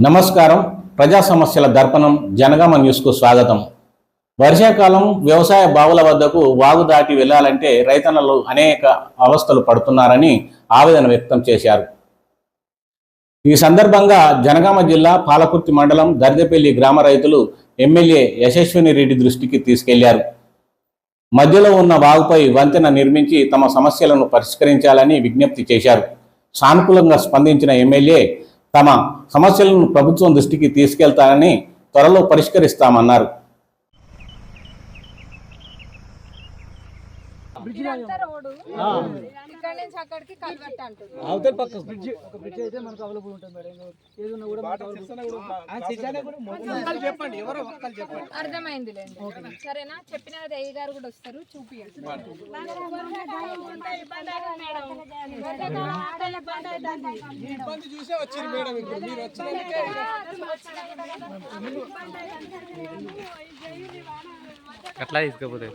నమస్కారం. ప్రజా సమస్యల దర్పణం జనగామ న్యూస్కు స్వాగతం. వర్షాకాలం వ్యవసాయ బావుల వద్దకు వాగు దాటి వెళ్ళాలంటే రైతన్నలు అనేక అవస్థలు పడుతున్నారని ఆవేదన వ్యక్తం చేశారు. ఈ సందర్భంగా జనగామ జిల్లా పాలకుర్తి మండలం దర్దపల్లి గ్రామ రైతులు ఎమ్మెల్యే యశస్విని రెడ్డి దృష్టికి తీసుకెళ్ళారు. మధ్యలో ఉన్న వాగుపై వంతెన నిర్మించి తమ సమస్యలను పరిష్కరించాలని విజ్ఞప్తి చేశారు. సానుకూలంగా స్పందించిన ఎమ్మెల్యే తమ సమస్యలను ప్రభుత్వం దృష్టికి తీసుకెళ్తానని త్వరలో పరిష్కరిస్తామన్నారు. రోడ్డు. ఇక్కడ నుంచి అక్కడికి కల్వర్ట్ అంటుంది అవతల పక్క బ్రిడ్జ్ ఒక బ్రిడ్జ్ అయితే మనకు అవైలబుల్ ఉంటుంది మేడం. ఏది ఉన్నా కూడా మనకు available. చెప్పండి ఎవరో ఒక్కరు చెప్పండి. అర్థమైంది లేండి సరేనా? చెప్పిన ఏ గారు కూడా వస్తారు? చూపియండి. ఇబ్బంది చూసే వచ్చింది మేడం ఇప్పుడు. మీరు వచ్చినందుకే. అట్లా తీసుకపోతే.